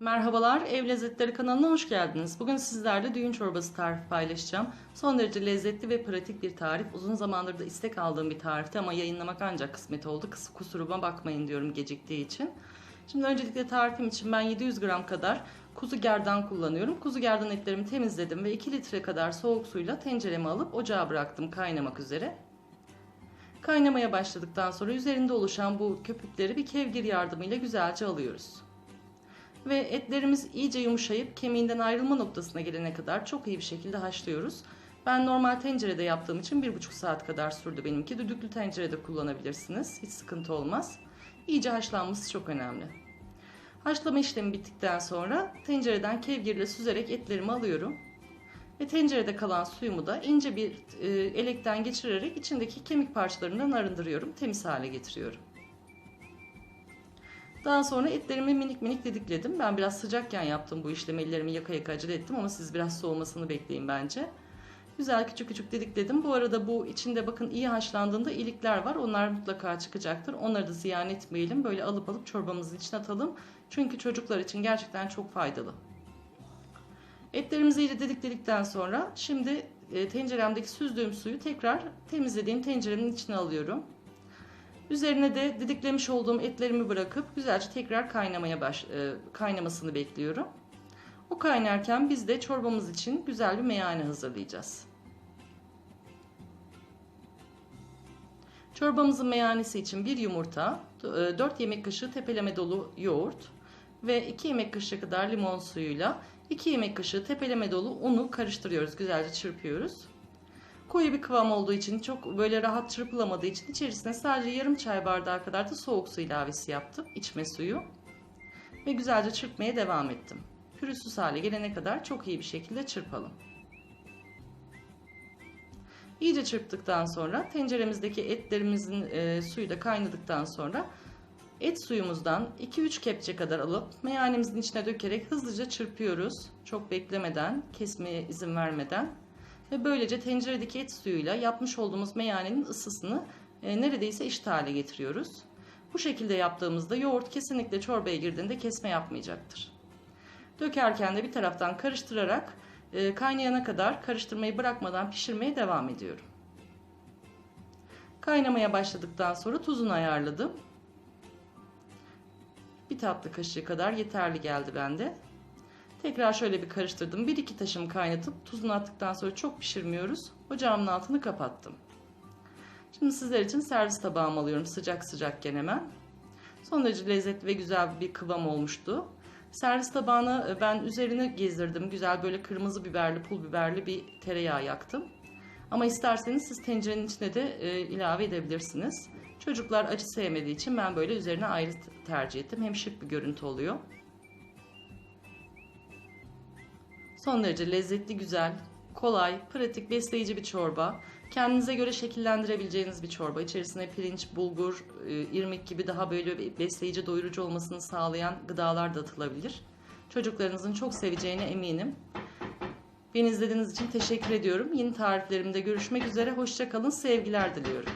Merhabalar, Ev Lezzetleri kanalına hoş geldiniz. Bugün sizlerle düğün çorbası tarifi paylaşacağım. Son derece lezzetli ve pratik bir tarif. Uzun zamandır da istek aldığım bir tarifti ama yayınlamak ancak kısmet oldu. Kusuruma bakmayın diyorum geciktiği için. Şimdi öncelikle tarifim için ben 700 gram kadar kuzu gerdan kullanıyorum. Kuzu gerdan etlerimi temizledim ve 2 litre kadar soğuk suyla tencereme alıp ocağa bıraktım kaynamak üzere. Kaynamaya başladıktan sonra üzerinde oluşan bu köpükleri bir kevgir yardımıyla güzelce alıyoruz ve etlerimiz iyice yumuşayıp kemiğinden ayrılma noktasına gelene kadar çok iyi bir şekilde haşlıyoruz. Ben normal tencerede yaptığım için 1,5 saat kadar sürdü benimki. Düdüklü tencerede kullanabilirsiniz. Hiç sıkıntı olmaz. İyice haşlanması çok önemli. Haşlama işlemi bittikten sonra tencereden kevgirle süzerek etlerimi alıyorum. Ve tencerede kalan suyumu da ince bir e, elekten geçirerek içindeki kemik parçalarından arındırıyorum. Temiz hale getiriyorum. Daha sonra etlerimi minik minik didikledim. Ben biraz sıcakken yaptım bu işlemi. Ellerimi yaka yaka acele ettim ama siz biraz soğumasını bekleyin bence. Güzel küçük küçük didikledim. Bu arada bu içinde bakın iyi haşlandığında ilikler var. Onlar mutlaka çıkacaktır. Onları da ziyan etmeyelim. Böyle alıp alıp çorbamızın içine atalım. Çünkü çocuklar için gerçekten çok faydalı. Etlerimizi iyice didikledikten sonra şimdi e, tenceremdeki süzdüğüm suyu tekrar temizlediğim tenceremin içine alıyorum. Üzerine de didiklemiş olduğum etlerimi bırakıp güzelce tekrar kaynamaya baş, e, kaynamasını bekliyorum. O kaynarken biz de çorbamız için güzel bir meyhane hazırlayacağız. Çorbamızın meyhanesi için bir yumurta, 4 yemek kaşığı tepeleme dolu yoğurt ve 2 yemek kaşığı kadar limon suyuyla 2 yemek kaşığı tepeleme dolu unu karıştırıyoruz. Güzelce çırpıyoruz. Koyu bir kıvam olduğu için çok böyle rahat çırpılamadığı için içerisine sadece yarım çay bardağı kadar da soğuk su ilavesi yaptım. içme suyu. Ve güzelce çırpmaya devam ettim. Pürüzsüz hale gelene kadar çok iyi bir şekilde çırpalım. İyice çırptıktan sonra tenceremizdeki etlerimizin e, suyu da kaynadıktan sonra et suyumuzdan 2-3 kepçe kadar alıp meyanemizin içine dökerek hızlıca çırpıyoruz. Çok beklemeden, kesmeye izin vermeden ve böylece tenceredeki et suyuyla yapmış olduğumuz meyanenin ısısını e, neredeyse eşit hale getiriyoruz. Bu şekilde yaptığımızda yoğurt kesinlikle çorbaya girdiğinde kesme yapmayacaktır. Dökerken de bir taraftan karıştırarak e, kaynayana kadar karıştırmayı bırakmadan pişirmeye devam ediyorum. Kaynamaya başladıktan sonra tuzunu ayarladım. Bir tatlı kaşığı kadar yeterli geldi bende. Tekrar şöyle bir karıştırdım. Bir iki taşım kaynatıp tuzunu attıktan sonra çok pişirmiyoruz. Ocağımın altını kapattım. Şimdi sizler için servis tabağıma alıyorum sıcak sıcakken hemen. Son derece lezzetli ve güzel bir kıvam olmuştu. Servis tabağına e, ben üzerine gezdirdim. Güzel böyle kırmızı biberli, pul biberli bir tereyağı yaktım. Ama isterseniz siz tencerenin içine de e, ilave edebilirsiniz. Çocuklar acı sevmediği için ben böyle üzerine ayrı tercih ettim. Hem şık bir görüntü oluyor. Son derece lezzetli, güzel, kolay, pratik, besleyici bir çorba. Kendinize göre şekillendirebileceğiniz bir çorba. İçerisine pirinç, bulgur, e, irmik gibi daha böyle besleyici, doyurucu olmasını sağlayan gıdalar da atılabilir. Çocuklarınızın çok seveceğine eminim. Beni izlediğiniz için teşekkür ediyorum. Yeni tariflerimde görüşmek üzere. Hoşçakalın. Sevgiler diliyorum.